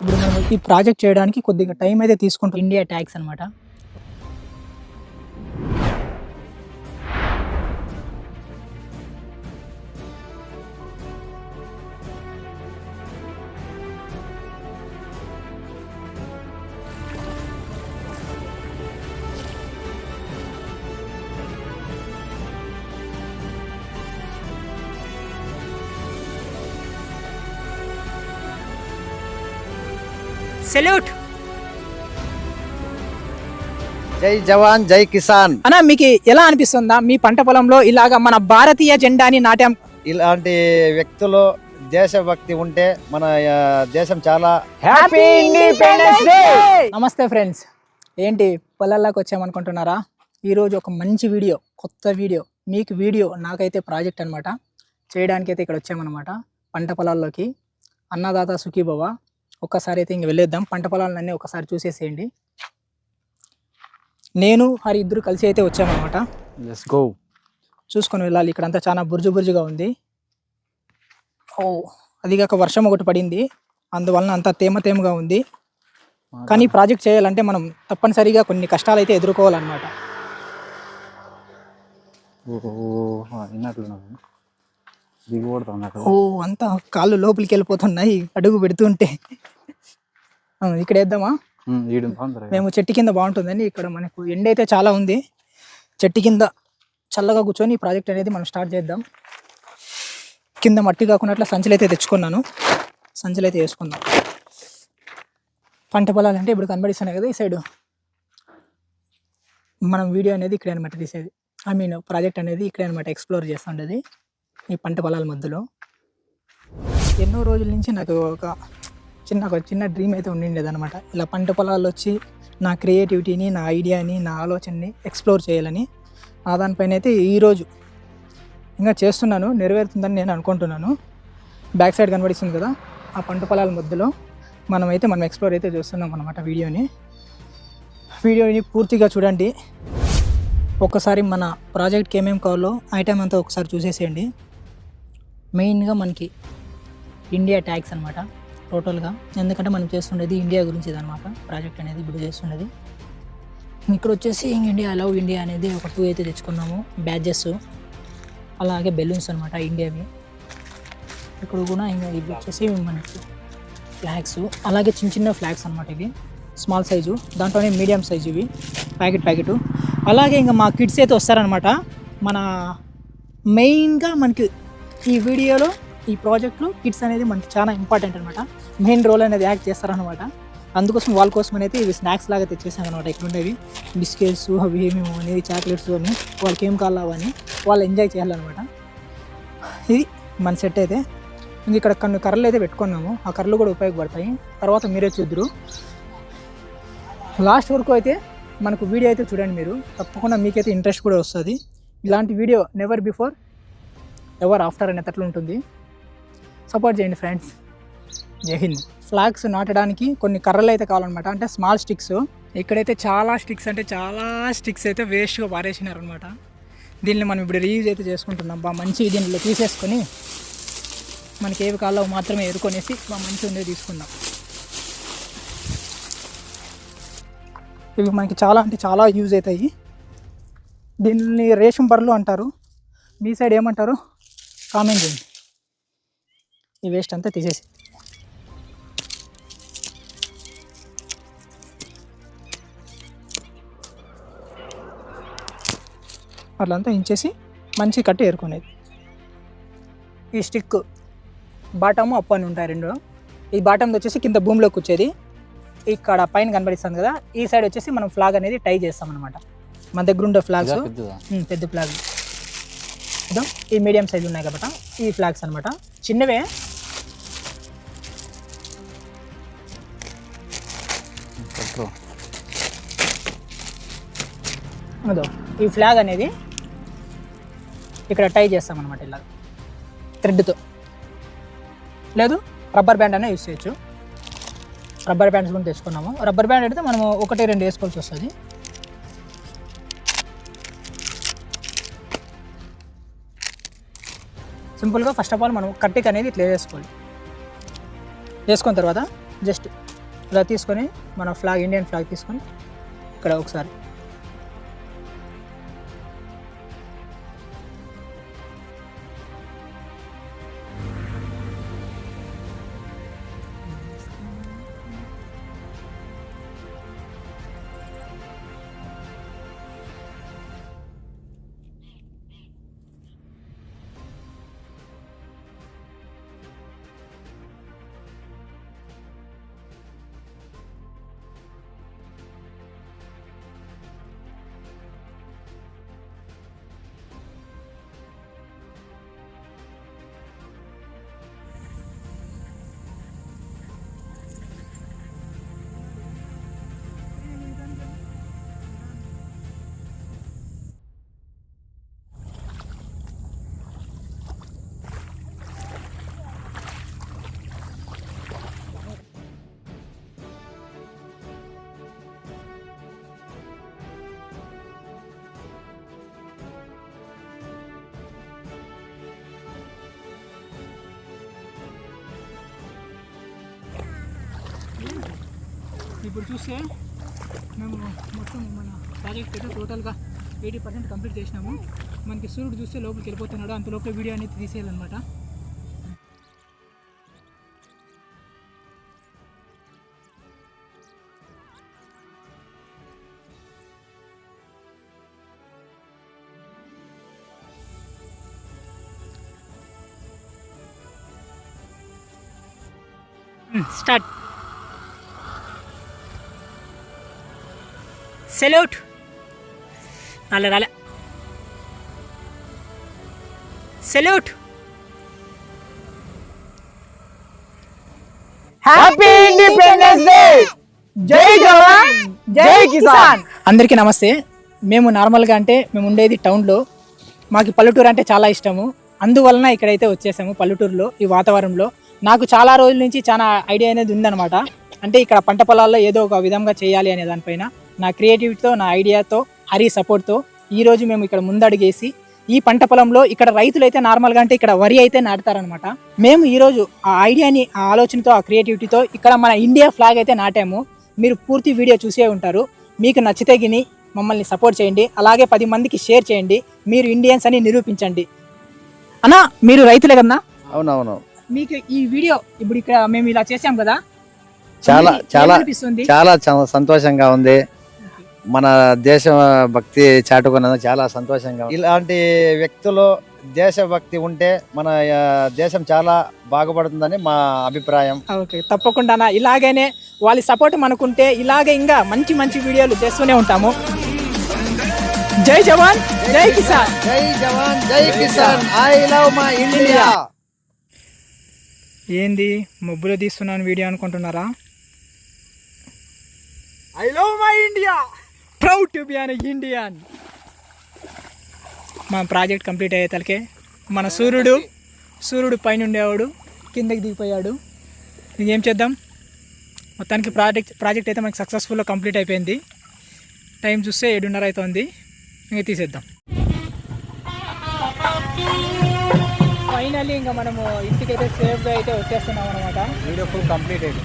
ఇప్పుడు మనం ఈ ప్రాజెక్ట్ చేయడానికి కొద్దిగా టైం అయితే తీసుకుంటాం. ఇండియా ట్యాక్స్ అనమాట సెల్యూట్. జై జవాన్ జై కిసాన్. అన్న మీకు ఎలా అనిపిస్తుందా? మీ పంట పొలంలో ఇలాగా మన భారతీయ జెండాని నాట్యం ఇలాంటి వ్యక్తులు దేశభక్తి ఉంటే మన ఆ, దేశం చాలా హ్యాపీ ఇండిపెండెన్స్ డే నమస్తే ఫ్రెండ్స్. ఏంటి పొలాల్లోకి వచ్చామనుకుంటున్నారా? ఈరోజు ఒక మంచి వీడియో కొత్త వీడియో మీకు వీడియో నాకైతే ప్రాజెక్ట్ అనమాట చేయడానికి అయితే ఇక్కడ వచ్చామన్నమాట పంట పొలాల్లోకి. అన్నదాత సుఖీభవ. ఒక్కసారి అయితే ఇంక వెళ్ళేద్దాం. పంట పొలాలన్నీ ఒకసారి చూసేసేయండి. నేను హరి ఇద్దరు కలిసి అయితే వచ్చామన్నమాట. గో చూసుకొని వెళ్ళాలి. ఇక్కడంతా చాలా బుర్జు బుర్జుగా ఉంది. ఓ అదిగాక వర్షం ఒకటి పడింది. అందువలన అంతా తేమ తేమగా ఉంది. కానీ ప్రాజెక్ట్ చేయాలంటే మనం తప్పనిసరిగా కొన్ని కష్టాలు అయితే ఎదుర్కోవాలన్నమాట ఓ అంతా కాళ్ళు లోపలికి వెళ్ళిపోతున్నాయి. అడుగు పెడుతుంటే. ఇక్కడ వేద్దామా? మేము చెట్టు కింద బాగుంటుందని ఇక్కడ మనకు ఎండ అయితే చాలా ఉంది. చెట్టు కింద చల్లగా కూర్చొని ఈ ప్రాజెక్ట్ అనేది మనం స్టార్ట్ చేద్దాం. కింద మట్టి కాకుండా సంచులు అయితే తెచ్చుకున్నాను. సంచులు అయితే వేసుకుందాం. పంట పొలాలు అంటే ఇప్పుడు కనబడిస్తున్నాయి కదా ఈ సైడ్. మనం వీడియో అనేది ఇక్కడే అనమాట తీసేది. ఐ మీన్ ప్రాజెక్ట్ అనేది ఇక్కడే అనమాట ఎక్స్ప్లోర్ చేస్తుండేది. ఈ పంట పొలాల మధ్యలో. ఎన్నో రోజుల నుంచి నాకు ఒక చిన్న ఒక చిన్న డ్రీమ్ అయితే ఉండిండేదనమాట ఇలా పంట పొలాల్లో వచ్చి నా క్రియేటివిటీని నా ఐడియాని నా ఆలోచనని ఎక్స్ప్లోర్ చేయాలని. ఆ దానిపైన అయితే ఈరోజు ఇంకా చేస్తున్నాను నెరవేరుతుందని నేను అనుకుంటున్నాను. బ్యాక్ సైడ్ కనబడిస్తుంది కదా ఆ పంట పొలాల మధ్యలో మనమైతే మనం ఎక్స్ప్లోర్ అయితే చేస్తున్నాం అనమాట వీడియోని. వీడియోని పూర్తిగా చూడండి. ఒక్కసారి మన ప్రాజెక్ట్కి ఏమేమి కావాలో ఐటమ్ అంతా ఒకసారి చూసేసేయండి. మెయిన్గా మనకి ఇండియా ట్యాక్స్ అనమాట టోటల్గా. ఎందుకంటే మనం చేస్తుండేది ఇండియా గురించి అనమాట ప్రాజెక్ట్ అనేది ఇప్పుడు చేస్తుండేది. ఇక్కడ వచ్చేసి ఇండియా లవ్ ఇండియా అనేది ఒక టూ అయితే తెచ్చుకున్నాము బ్యాడ్జెస్. అలాగే బెలూన్స్ అనమాట ఇండియావి. ఇక్కడ కూడా ఇంకా ఇవి వచ్చేసి మనకి ఫ్లాగ్స్. అలాగే చిన్న చిన్న ఫ్లాగ్స్ అనమాట ఇవి స్మాల్ సైజు దాంట్లోనే మీడియం సైజు ఇవి ప్యాకెట్ ప్యాకెట్. అలాగే ఇంకా మా కిడ్స్ అయితే వస్తారనమాట మన మెయిన్గా మనకి ఈ వీడియోలో ఈ ప్రాజెక్ట్లో కిడ్స్ అనేది మనకి చాలా ఇంపార్టెంట్ అనమాట మెయిన్ రోల్ అనేది యాక్ట్ చేస్తారనమాట అందుకోసం వాళ్ళ కోసం అనేది ఇవి స్నాక్స్ లాగా తెచ్చేసాను అనమాట ఇక్కడ ఉండేవి బిస్కెట్స్ అవి ఏమేమో అనేది చాక్లెట్స్ అని వాళ్ళకి ఏం కావాలో అవన్నీ వాళ్ళు ఎంజాయ్ చేయాలన్నమాట. ఇది మన సెట్ అయితే. ఇంక ఇక్కడ కొన్ని కర్రలు అయితే పెట్టుకున్నాము. ఆ కర్రలు కూడా ఉపయోగపడతాయి. తర్వాత మీరే చూద్దరు. లాస్ట్ వరకు అయితే మనకు వీడియో అయితే చూడండి మీరు. తప్పకుండా మీకైతే ఇంట్రెస్ట్ కూడా వస్తుంది. ఇలాంటి video never before ever after అనేటట్లు ఉంటుంది. సపోర్ట్ చేయండి ఫ్రెండ్స్. జై హింద్. ఫ్లాగ్స్ నాటడానికి కొన్ని కర్రలు అయితే కావాలన్నమాట. అంటే స్మాల్ స్టిక్స్. ఇక్కడైతే చాలా స్టిక్స్ అంటే చాలా స్టిక్స్ అయితే వేస్ట్గా పారేసినారు అనమాట దీన్ని మనం ఇప్పుడు రీయూజ్ అయితే చేసుకుంటున్నాం. బాగా మంచి దీనిలో తీసేసుకొని మనకి ఏవి కావాలో మాత్రమే ఎరుకొనేసి బాగా మంచి ఉండే తీసుకుందాం. ఇవి మనకి చాలా అంటే చాలా యూజ్ అవుతాయి. దీన్ని రేషన్ బర్రెలు అంటారు. మీ సైడ్ ఏమంటారు? కామెంట్ చేయండి. ఈ వేస్ట్ అంతా తీసేసి. అట్లంతా ఇంచేసి మంచి కట్టి ఏరుకునేది. ఈ స్టిక్ బాటము అప్పు అని ఉంటాయి రెండు. ఈ బాటమ్ వచ్చేసి కింద భూమిలోకి వచ్చేది. ఇక్కడ పైన కనబడిస్తుంది కదా ఈ సైడ్ వచ్చేసి మనం ఫ్లాగ్ అనేది టై చేస్తాం అనమాట మన దగ్గర ఉండే ఫ్లాగ్స్ పెద్ద ఫ్లాగ్ ఇదో ఈ మీడియం సైజ్ ఉన్నాయి కాబట్టి ఈ ఫ్లాగ్స్ అనమాట చిన్నవే. అదో ఈ ఫ్లాగ్ అనేది ఇక్కడ టై చేస్తాం అనమాట ఇలా థ్రెడ్తో. లేదు రబ్బర్ బ్యాండ్ అనే యూస్ చేయొచ్చు. రబ్బర్ బ్యాండ్స్ కూడా తెచ్చుకున్నాము. రబ్బర్ బ్యాండ్ అయితే మనము ఒకటి రెండు వేసుకోవాల్సి వస్తుంది. సింపుల్గా ఫస్ట్ ఆఫ్ ఆల్ మనం కట్టిక్ అనేది ఇట్లా వేసుకోవాలి. వేసుకున్న తర్వాత జస్ట్ ఇలా తీసుకొని మన ఫ్లాగ్ ఇండియన్ ఫ్లాగ్ తీసుకొని ఇక్కడ ఒకసారి ఇప్పుడు చూస్తే మేము మొత్తం మన ప్రాజెక్ట్ అయితే టోటల్గా ఎయిటీ పర్సెంట్ కంప్లీట్ చేసినాము. మనకి సూర్యుడు చూస్తే లోపలికి వెళ్ళిపోతున్నాడు. అంత లోపల వీడియో అనేది తీసేయాలన్నమాట. స్టార్ట్. సెల్యూట్. రాలే రాలే. సెల్యూట్. హ్యాపీ ఇండిపెండెన్స్ డే జై జవాన్ జై కిసాన్. అందరికీ నమస్తే. మేము నార్మల్గా అంటే మేము ఉండేది టౌన్లో. మాకు పల్లెటూరు అంటే చాలా ఇష్టము. అందువలన ఇక్కడైతే వచ్చేసాము పల్లెటూరులో ఈ వాతావరణంలో. నాకు చాలా రోజుల నుంచి చాలా ఐడియా అనేది ఉందన్నమాట. అంటే ఇక్కడ పంట పొలాల్లో ఏదో ఒక విధంగా చేయాలి అనే దానిపైన. నా క్రియేటివిటీతో నా ఐడియాతో హరి సపోర్ట్తో ఈ రోజు మేము ఇక్కడ ముందడుగేసి ఈ పంట పొలంలో ఇక్కడ రైతులు అయితే నార్మల్గా అంటే ఇక్కడ వరి అయితే నాటుతారనమాట మేము ఈరోజు ఆ ఐడియాని ఆ ఆలోచనతో ఆ క్రియేటివిటీతో ఇక్కడ మన ఇండియా ఫ్లాగ్ అయితే నాటాము. మీరు పూర్తి వీడియో చూసే ఉంటారు. మీకు నచ్చితే గిని మమ్మల్ని సపోర్ట్ చేయండి. అలాగే పది మందికి షేర్ చేయండి. మీరు ఇండియన్స్ అని నిరూపించండి. అన్నా మీరు రైతులే కదా అవునవును. మీకు ఈ వీడియో ఇప్పుడు ఇక్కడ మేము ఇలా చేసాం కదా. చాలా చాలా చాలా చ- సంతోషంగా ఉంది. మన దేశ భక్తి చాటుకున్నందుకు చాలా సంతోషంగా ఉంది. ఇలాంటి వ్యక్తులు దేశభక్తి ఉంటే మన దేశం చాలా బాగుపడుతుందని మా అభిప్రాయం. ఓకే తప్పకుండా ఇలాగనే వాళ్ళ సపోర్ట్ మనకుంటే ఇలాగే ఇంకా మంచి మంచి వీడియోలు చేస్తూనే ఉంటాము. జై జవాన్ జై కిసాన్. జై జవాన్ జై Kisan. I love my India. ఏంది మబ్బులో తీస్తున్నాను వీడియో అనుకుంటున్నారా? I love my India. Proud to be an Indian మా ప్రాజెక్ట్ కంప్లీట్ అయ్యే తలకే మన సూర్యుడు సూర్యుడు పైన ఉండేవాడు కిందకి దిగిపోయాడు. ఇంకేం చేద్దాం? మొత్తానికి ప్రాజెక్ట్ ప్రాజెక్ట్ అయితే మనకి సక్సెస్ఫుల్గా కంప్లీట్ అయిపోయింది. టైం చూస్తే ఏడున్నర అవుతుంది. ఇంకా తీసేద్దాం. ఫైనల్లీ ఇంకా మనము ఇంటికైతే సేఫ్గా అయితే వచ్చేస్తున్నాం అనమాట వీడియో ఫుల్ కంప్లీట్ అయింది